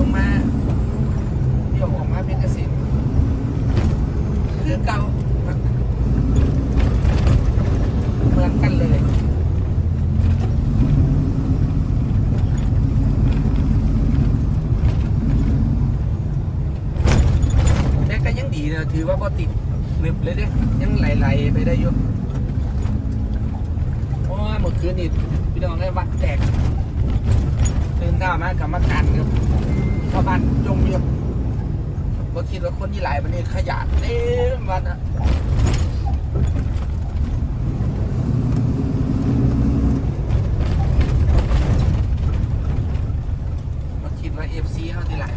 ลงมาเลี้ยวออกมาเป็นเกษตรคือเก่าเหมือนกันเลยแต่ก็ยังดีนะถือว่าพอติดหนึบเลยเด้ยังไหลๆไปได้อยู่เพราะว่าเมื่อคืนนี่พี่น้องได้วัดแตกตื่นเช้ามากรรมการครับ ชาวบ้านจงเรียู่ก็คิดว่าคนที่หลายมันนี่ขยะเต็มวัดนะก็คิดว่าเอฟซีเขาที่หลาย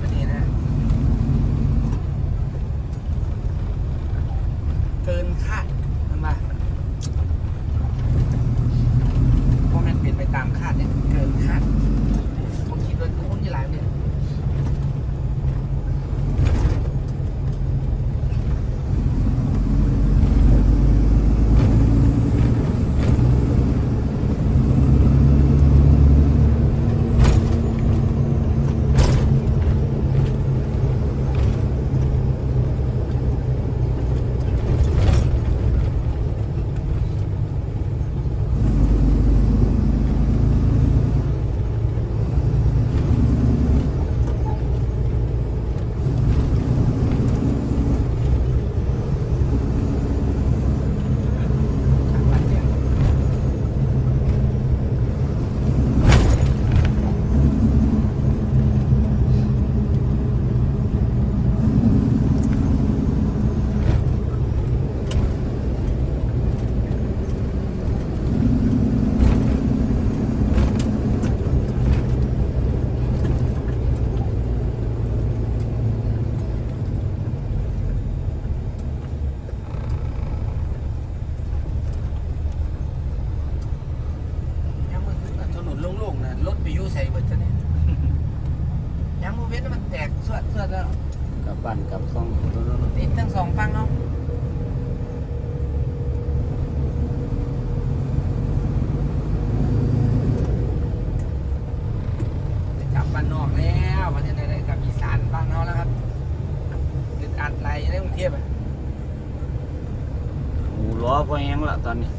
อแห้งละตอนนี้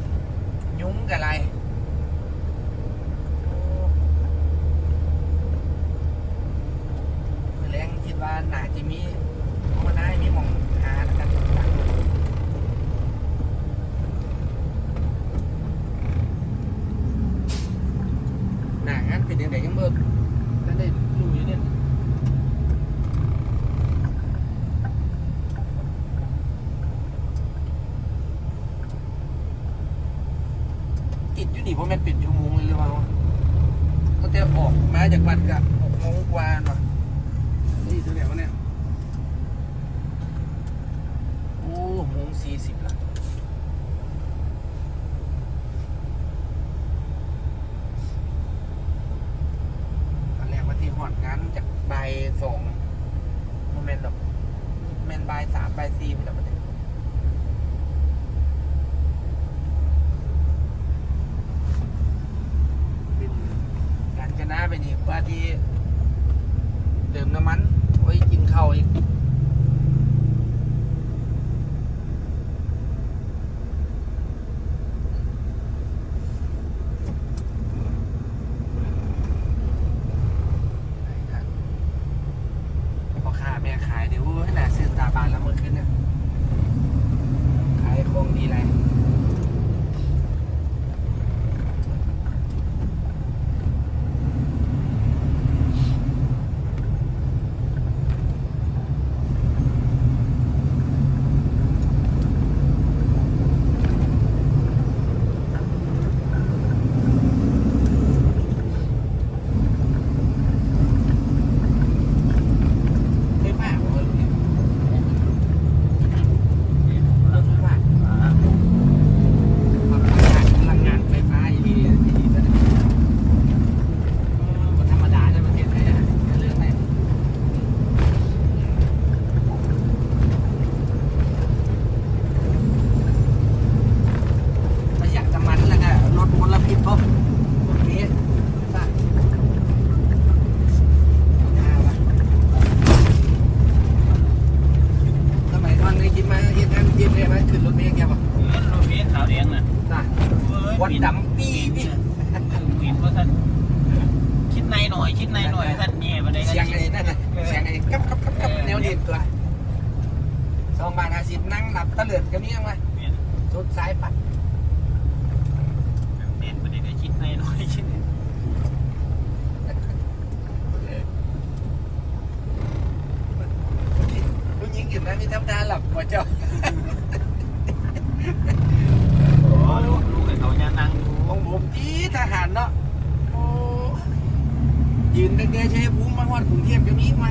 ยุ้งกับอะไรแรงคิดว่าหนาจะมีเพราะว่าน่าจะมีมองหาแล้วกันหนางั้นเป็นยังไงยังเบิกนั่นได้รู้อยู่เนี่ยติดอยู่นี่เพราะมันเป็นชั่วโมงเลยหรือเปล่าก็จะออกมาจากวัดกับหกโมงกว่าหน่อยนี่ตัวเดียวเนี่ย โอ้โมงสี่สิบละตอนแรกว่าที่หอดงานจากใบสองโมเมนต์หรอกโมเมนต์บ่ายสามใบสี่ไปแล้วประเด็นเป็น สองบาทห้าสิบนั่งหลับตะเลือดก็มียังไงสุดสายปัดเน้นประเด็นไอ้คิดในน้อยชิดผู้หญิงอยู่นั้นมีทับดาหลับหัวเจ้าลูกเห็นเขานั่งขงผมท่ทหารเนาะยืนเด็กๆใช้ภูมิมาฮอดกรุงเทพจะมีไหม